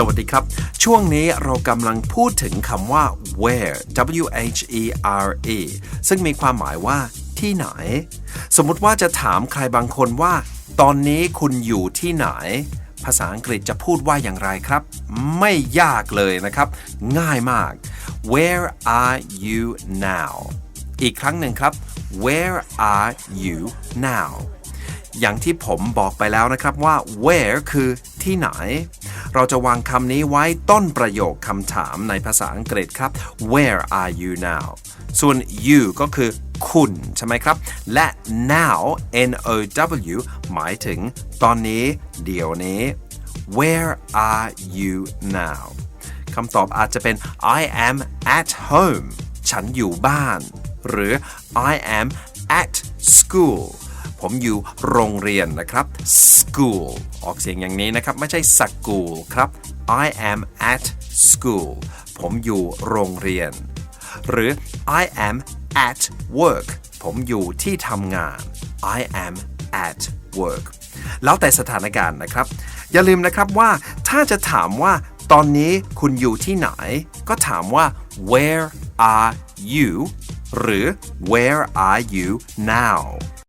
สวัสดีครับ ช่วงนี้เรากำลังพูดถึงคำว่า where w h e r e ซึ่งมีความหมายว่าที่ไหน สมมุติว่าจะถามใครบางคนว่า ตอนนี้คุณอยู่ที่ไหน ภาษาอังกฤษจะพูดว่าอย่างไรครับ ไม่ยากเลยนะครับ ง่ายมาก where are you now อีกครั้งหนึ่งครับ where are you now อย่างที่ผมบอกไปแล้วนะครับว่า where คือที่ไหน เราจะวางคำนี้ไว้ต้นประโยคคำถามในภาษาอังกฤษครับ where are you now ส่วน you ก็คือคุณใช่ไหมครับ และ now n o w หมายถึงตอนนี้ เดี๋ยวนี้ where are you now คำตอบอาจจะเป็น I am at home ฉันอยู่บ้าน หรือ I am at school ผมอยู่โรงเรียนนะครับ school ออกเสียงอย่างนี้นะครับ ไม่ใช่ school ครับ I am at school ผมอยู่โรงเรียน หรือ I am at work ผมอยู่ที่ทำงาน I am at work แล้วแต่สถานการณ์นะครับ อย่าลืมนะครับว่าถ้าจะถามว่าตอนนี้คุณอยู่ที่ไหน ก็ถามว่า where are you หรือ where are you now